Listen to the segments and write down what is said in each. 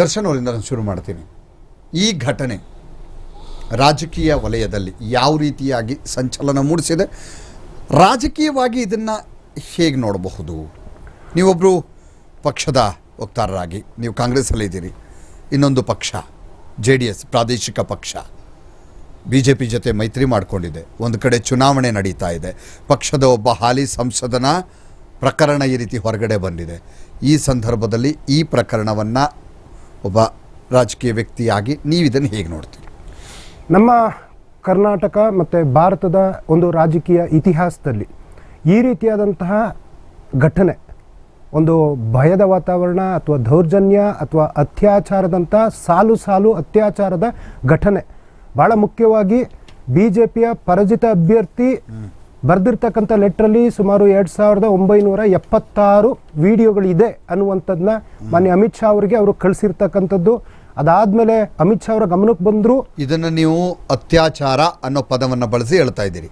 ದರ್ಶನ್ ನಾನು ಶುರು ಮಾಡ್ತೀನಿ. ಈ ಘಟನೆ ರಾಜಕೀಯ ವಲಯದಲ್ಲಿ ಯಾವ ರೀತಿಯಾಗಿ ಸಂಚಲನ ಮೂಡಿಸಿದೆ, ರಾಜಕೀಯವಾಗಿ ಇದನ್ನು ಹೇಗೆ ನೋಡಬಹುದು? ನೀವೊಬ್ಬರು ಪಕ್ಷದ ವಕ್ತಾರರಾಗಿ, ನೀವು ಕಾಂಗ್ರೆಸ್ಸಲ್ಲಿ ಇದ್ದೀರಿ. ಇನ್ನೊಂದು ಪಕ್ಷ, ಜೆ ಡಿ ಎಸ್, ಪ್ರಾದೇಶಿಕ ಪಕ್ಷ, ಬಿ ಜೆ ಪಿ ಜೊತೆ ಮೈತ್ರಿ ಮಾಡಿಕೊಂಡಿದೆ. ಒಂದು ಕಡೆ ಚುನಾವಣೆ ನಡೀತಾ ಇದೆ. ಪಕ್ಷದ ಒಬ್ಬ ಹಾಲಿ ಸಂಸದನ ಪ್ರಕರಣ ಈ ರೀತಿ ಹೊರಗಡೆ ಬಂದಿದೆ. ಈ ಸಂದರ್ಭದಲ್ಲಿ ಈ ಪ್ರಕರಣವನ್ನು ಒಬ್ಬ ರಾಜಕೀಯ ವ್ಯಕ್ತಿಯಾಗಿ ನೀವು ಇದನ್ನು ಹೇಗೆ ನೋಡ್ತೀರಿ? ನಮ್ಮ ಕರ್ನಾಟಕ ಮತ್ತು ಭಾರತದ ಒಂದು ರಾಜಕೀಯ ಇತಿಹಾಸದಲ್ಲಿ ಈ ರೀತಿಯಾದಂತಹ ಘಟನೆ ಒಂದು ಭಯದ ವಾತಾವರಣ ಅಥವಾ ದೌರ್ಜನ್ಯ ಅಥವಾ ಅತ್ಯಾಚಾರದಂಥ ಸಾಲು ಸಾಲು ಅತ್ಯಾಚಾರದ ಘಟನೆ ಭಾಳ ಮುಖ್ಯವಾಗಿ ಬಿ ಜೆ ಪಿಯ ಪರಾಜಿತ ಅಭ್ಯರ್ಥಿ ಬರೆದಿರ್ತಕ್ಕಂಥ ಲೆಟ್ರಲ್ಲಿ ಸುಮಾರು ಎರಡು ಸಾವಿರದ ಒಂಬೈನೂರ ಎಪ್ಪತ್ತಾರು ವಿಡಿಯೋಗಳಿದೆ ಅನ್ನುವಂಥದ್ದನ್ನ ಮಾನ್ಯ ಅಮಿತ್ ಶಾ ಅವರಿಗೆ ಅವರು ಕಳಿಸಿರ್ತಕ್ಕಂಥದ್ದು. ಅದಾದ್ಮೇಲೆ ಅಮಿತ್ ಶಾ ಅವರ ಗಮನಕ್ಕೆ ಬಂದರು ಇದನ್ನು ನೀವು ಅತ್ಯಾಚಾರ ಅನ್ನೋ ಪದವನ್ನು ಬಳಸಿ ಹೇಳ್ತಾ ಇದ್ದೀರಿ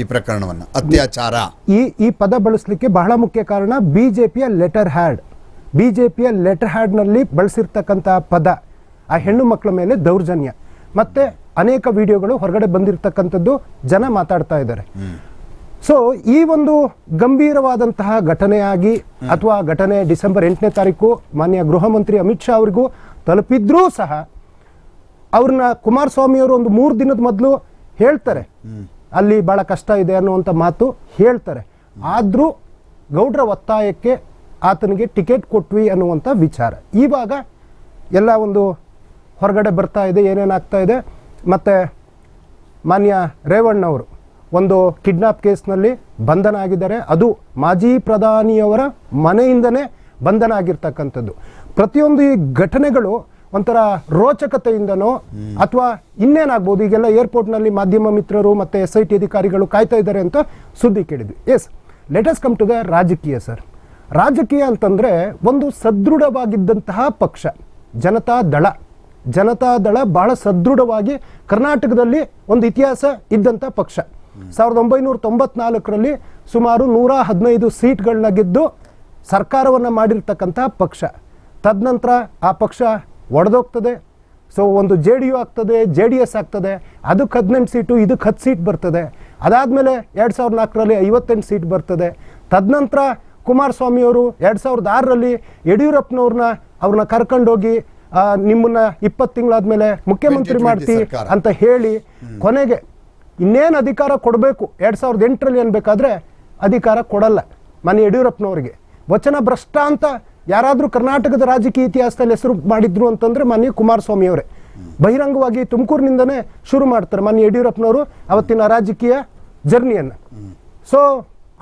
ಈ ಪ್ರಕರಣವನ್ನು. ಅತ್ಯಾಚಾರ. ಈ ಈ ಪದ ಬಳಸಲಿಕ್ಕೆ ಬಹಳ ಮುಖ್ಯ ಕಾರಣ ಬಿ ಜೆ ಪಿಯ ಲೆಟರ್ ಹ್ಯಾಡ್. ಬಿ ಜೆ ಪಿಯ ಲೆಟರ್ ಹ್ಯಾಡ್ನಲ್ಲಿ ಬಳಸಿರ್ತಕ್ಕಂಥ ಪದ ಆ ಹೆಣ್ಣು ಮಕ್ಕಳ ಮೇಲೆ ದೌರ್ಜನ್ಯ. ಮತ್ತೆ ಅನೇಕ ವಿಡಿಯೋಗಳು ಹೊರಗಡೆ ಬಂದಿರತಕ್ಕಂಥದ್ದು ಜನ ಮಾತಾಡ್ತಾ ಇದ್ದಾರೆ. ಸೊ ಈ ಒಂದು ಗಂಭೀರವಾದಂತಹ ಘಟನೆಯಾಗಿ ಅಥವಾ ಘಟನೆ ಡಿಸೆಂಬರ್ ಎಂಟನೇ ತಾರೀಕು ಮಾನ್ಯ ಗೃಹ ಮಂತ್ರಿ ಅಮಿತ್ ಶಾ ಅವರಿಗೂ ತಲುಪಿದ್ರೂ ಸಹ ಅವ್ರನ್ನ ಕುಮಾರಸ್ವಾಮಿ ಅವರು ಒಂದು ಮೂರು ದಿನದ ಮೊದಲು ಹೇಳ್ತಾರೆ. ಅಲ್ಲಿ ಬಹಳ ಕಷ್ಟ ಇದೆ ಅನ್ನುವಂಥ ಮಾತು ಹೇಳ್ತಾರೆ. ಆದರೂ ಗೌಡ್ರ ಒತ್ತಾಯಕ್ಕೆ ಆತನಿಗೆ ಟಿಕೆಟ್ ಕೊಟ್ವಿ ಅನ್ನುವಂಥ ವಿಚಾರ. ಇವಾಗ ಎಲ್ಲ ಒಂದು ಹೊರಗಡೆ ಬರ್ತಾ ಇದೆ ಏನೇನಾಗ್ತಾ ಇದೆ. ಮತ್ತು ಮಾನ್ಯ ರೇವಣ್ಣವರು ಒಂದು ಕಿಡ್ನಾಪ್ ಕೇಸ್ನಲ್ಲಿ ಬಂಧನ ಆಗಿದ್ದಾರೆ. ಅದು ಮಾಜಿ ಪ್ರಧಾನಿಯವರ ಮನೆಯಿಂದನೇ ಬಂಧನ ಆಗಿರ್ತಕ್ಕಂಥದ್ದು. ಪ್ರತಿಯೊಂದು ಈ ಘಟನೆಗಳು ಒಂಥರ ರೋಚಕತೆಯಿಂದನೋ ಅಥವಾ ಇನ್ನೇನಾಗ್ಬೋದು? ಈಗೆಲ್ಲ ಏರ್ಪೋರ್ಟ್ನಲ್ಲಿ ಮಾಧ್ಯಮ ಮಿತ್ರರು ಮತ್ತು ಎಸ್ ಐ ಟಿ ಅಧಿಕಾರಿಗಳು ಕಾಯ್ತಾ ಇದ್ದಾರೆ ಅಂತ ಸುದ್ದಿ ಕೇಳಿದ್ವಿ. Yes let's come to the ರಾಜಕೀಯ ಸರ್ ರಾಜಕೀಯ ಅಂತಂದರೆ ಒಂದು ಸದೃಢವಾಗಿದ್ದಂತಹ ಪಕ್ಷ ಜನತಾ ದಳ. ಜನತಾ ದಳ ಬಹಳ ಸದೃಢವಾಗಿ ಕರ್ನಾಟಕದಲ್ಲಿ ಒಂದು ಇತಿಹಾಸ ಇದ್ದಂಥ ಪಕ್ಷ. ಸಾವಿರದ ಒಂಬೈನೂರ ತೊಂಬತ್ನಾಲ್ಕರಲ್ಲಿ ಸುಮಾರು ನೂರ ಹದಿನೈದು ಸೀಟ್ಗಳನ್ನ ಗೆದ್ದು ಸರ್ಕಾರವನ್ನು ಮಾಡಿರ್ತಕ್ಕಂಥ ಪಕ್ಷ. ತದನಂತರ ಆ ಪಕ್ಷ ಒಡೆದೋಗ್ತದೆ. ಸೊ ಒಂದು ಜೆ ಡಿ ಯು ಆಗ್ತದೆ ಜೆ ಡಿ ಎಸ್ ಆಗ್ತದೆ ಅದಕ್ಕೆ ಹದಿನೆಂಟು ಸೀಟು ಇದಕ್ಕೆ ಹತ್ತು ಸೀಟ್ ಬರ್ತದೆ. ಅದಾದಮೇಲೆ ಎರಡು ಸಾವಿರದ ನಾಲ್ಕರಲ್ಲಿ ಐವತ್ತೆಂಟು ಸೀಟ್ ಬರ್ತದೆ. ತದನಂತರ ಕುಮಾರಸ್ವಾಮಿಯವರು ಎರಡು ಸಾವಿರದ ಆರರಲ್ಲಿ ಯಡಿಯೂರಪ್ಪನವ್ರನ್ನ ಅವ್ರನ್ನ ಕರ್ಕೊಂಡೋಗಿ ನಿಮ್ಮನ್ನು ಇಪ್ಪತ್ತು ತಿಂಗಳಾದ್ಮೇಲೆ ಮುಖ್ಯಮಂತ್ರಿ 2020 ಮಾಡ್ತಿ ಅಂತ ಹೇಳಿ ಕೊನೆಗೆ ಇನ್ನೇನು ಅಧಿಕಾರ ಕೊಡಬೇಕು? ಎರಡು ಸಾವಿರದ ಎಂಟರಲ್ಲಿ ಅನ್ಬೇಕಾದ್ರೆ ಅಧಿಕಾರ ಕೊಡಲ್ಲ. ಮನೆ ಯಡಿಯೂರಪ್ಪನವರಿಗೆ. ವಚನ ಭ್ರಷ್ಟ ಅಂತ ಯಾರಾದರೂ ಕರ್ನಾಟಕದ ರಾಜಕೀಯ ಇತಿಹಾಸದಲ್ಲಿ ಹೆಸರು ಮಾಡಿದ್ರು ಅಂತಂದರೆ ಮನೆ ಕುಮಾರಸ್ವಾಮಿ ಅವರೇ ಬಹಿರಂಗವಾಗಿ ತುಮಕೂರಿನಿಂದನೇ ಶುರು ಮಾಡ್ತಾರೆ ಮನೆ ಯಡಿಯೂರಪ್ಪನವರು ಅವತ್ತಿನ ರಾಜಕೀಯ ಜರ್ನಿಯನ್ನು. ಸೊ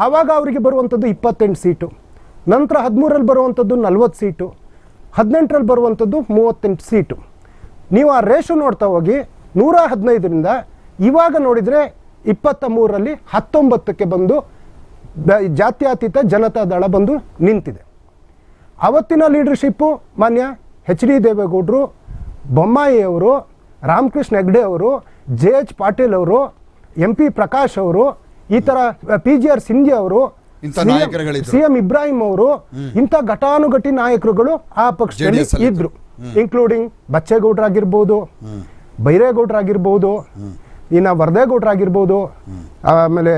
ಆವಾಗ ಅವರಿಗೆ ಬರುವಂಥದ್ದು ಇಪ್ಪತ್ತೆಂಟು ಸೀಟು. ನಂತರ ಹದಿಮೂರಲ್ಲಿ ಬರುವಂಥದ್ದು ನಲ್ವತ್ತು ಸೀಟು. ಹದಿನೆಂಟರಲ್ಲಿ ಬರುವಂಥದ್ದು ಮೂವತ್ತೆಂಟು ಸೀಟು. ನೀವು ಆ ರೇಷು ನೋಡ್ತಾ ಹೋಗಿ ನೂರ ಹದಿನೈದರಿಂದ ಇವಾಗ ನೋಡಿದರೆ ಇಪ್ಪತ್ತ ಮೂರರಲ್ಲಿ ಹತ್ತೊಂಬತ್ತಕ್ಕೆ ಬಂದು ಜಾತ್ಯತೀತ ಜನತಾ ದಳ ಬಂದು ನಿಂತಿದೆ. ಅವತ್ತಿನ ಲೀಡರ್ಶಿಪ್ಪು ಮಾನ್ಯ ಎಚ್ ಡಿ ದೇವೇಗೌಡರು ಬೊಮ್ಮಾಯಿಯವರು ರಾಮಕೃಷ್ಣ ಹೆಗ್ಡೆ ಅವರು ಜೆ ಎಚ್ ಪಾಟೀಲ್ ಅವರು ಎಂ ಪಿ ಪ್ರಕಾಶ್ ಅವರು ಈ ಥರ ಪಿ ಜಿ ಆರ್ ಸಿಂಧಿ ಅವರು. ಸಿ ಎಂ ಇಬ್ರಾಹಿಂ ಅವರು ಇಂಥ ಘಟಾನುಘಟಿ ನಾಯಕರುಗಳು ಆ ಪಕ್ಷದಲ್ಲಿ ಇದ್ರು. ಇನ್ಕ್ಲೂಡಿಂಗ್ ಬಚ್ಚೇಗೌಡರಾಗಿರ್ಬೋದು ಬೈರೇಗೌಡರಾಗಿರ್ಬೋದು ಇನ್ನ ವರದೇಗೌಡರಾಗಿರ್ಬೋದು ಆಮೇಲೆ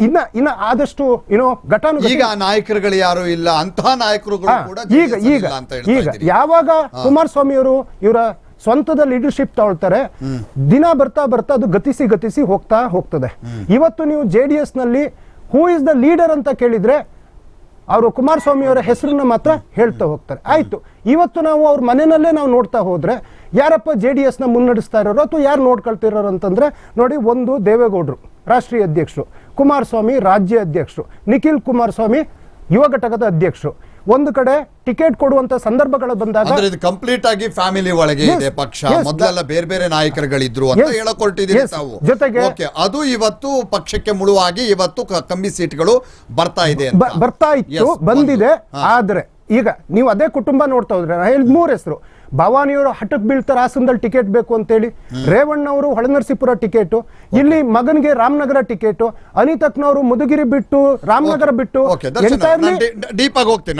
ಇನ್ನ ಇನ್ನ ಆದಷ್ಟು ಏನೋ ಘಟಾನು ಈಗ ನಾಯಕರುಗಳು ಯಾರು ಇಲ್ಲ ಅಂತಹ ನಾಯಕರು ಈಗ ಈಗ ಈಗ ಯಾವಾಗ ಕುಮಾರಸ್ವಾಮಿ ಅವರು ಇವರ ಸ್ವಂತದ ಲೀಡರ್ಶಿಪ್ ತಗೊಳ್ತಾರೆ ದಿನ ಬರ್ತಾ ಬರ್ತಾ ಅದು ಗತಿಸಿ ಗತಿಸಿ ಹೋಗ್ತಾ ಹೋಗ್ತದೆ. ಇವತ್ತು ನೀವು ಜೆ ಡಿ ಎಸ್ನಲ್ಲಿ ಹೂ ಇಸ್ ದ ಲೀಡರ್ ಅಂತ ಕೇಳಿದ್ರೆ ಅವರು ಕುಮಾರಸ್ವಾಮಿ ಅವರ ಹೆಸರನ್ನ ಮಾತ್ರ ಹೇಳ್ತಾ ಹೋಗ್ತಾರೆ. ಆಯ್ತು, ಇವತ್ತು ನಾವು ಅವ್ರ ಮನೆಯಲ್ಲೇ ನಾವು ನೋಡ್ತಾ ಹೋದರೆ ಯಾರಪ್ಪ ಜೆ ಡಿ ಎಸ್ನ ಮುನ್ನಡೆಸ್ತಾ ಇರೋರು ಅಥವಾ ಯಾರು ನೋಡ್ಕೊಳ್ತಿರೋರು ಅಂತಂದ್ರೆ ನೋಡಿ ಒಂದು ದೇವೇಗೌಡರು, ರಾಷ್ಟ್ರೀಯ ಅಧ್ಯಕ್ಷರು, ಕುಮಾರಸ್ವಾಮಿ ರಾಜ್ಯ ಅಧ್ಯಕ್ಷರು, ನಿಖಿಲ್ ಕುಮಾರಸ್ವಾಮಿ ಯುವ ಘಟಕದ ಅಧ್ಯಕ್ಷರು. ಒಂದು ಕಡೆ ಟಿಕೆಟ್ ಕೊಡುವಂತ ಸಂದರ್ಭಗಳು ಬಂದಾಗ ಅಂದ್ರೆ ಇದು ಕಂಪ್ಲೀಟ್ ಆಗಿ ಫ್ಯಾಮಿಲಿ ಒಳಗೆ ಇದೆ ಪಕ್ಷ. ಮೊದಲೆಲ್ಲ ಬೇರೆ ಬೇರೆ ನಾಯಕರುಗಳಿದ್ರು ಅಂತ Yes, ಹೇಳಕೊಟ್ಟಿದ್ದೀರಿ ತಾವು ಜೊತೆಗೆ- ಓಕೆ ಅದು ಇವತ್ತು ಪಕ್ಷಕ್ಕೆ ಮುಳುವಾಗಿ ಇವತ್ತು ಕ- ಕಮ್ಮಿ ಸೀಟ್ಗಳು ಬರ್ತಾ ಇದೆ ಅಂತ. ಬ- ಬರ್ತಾ ಇತ್ತು Yes, ಒಂದು. ಬಂದಿದೆ. ಹಾ. ಆದ್ರೆ ಈಗ ನೀವು ಅದೇ ಕುಟುಂಬ ನೋಡ್ತಾ ಹೋದ್ರೆ ನಾ ಹೇಳಿದ ಮೂರು ಹೆಸರು. ಭವಾನಿಯವರು ಹಠಕ್ ಬೀಳ್ತಾರ ಹಾಸನದಲ್ಲಿ ಟಿಕೆಟ್ ಬೇಕು ಅಂತೇಳಿ ರೇವಣ್ಣವರು ಹೊಳೆನರಸೀಪುರ ಟಿಕೆಟ್ ಇಲ್ಲಿ ಮಗನಿಗೆ ರಾಮನಗರ ಟಿಕೆಟ್ ಅನಿತಕ್ನವರು ಮುದುಗಿರಿ ಬಿಟ್ಟು ರಾಮನಗರ ಬಿಟ್ಟು ಓಕೆ ದರ್ಶನ್ ಎಂಟೈರ್ಲಿ ಡೀಪ್ ಆಗಿ ಹೋಗ್ತೀನಿ.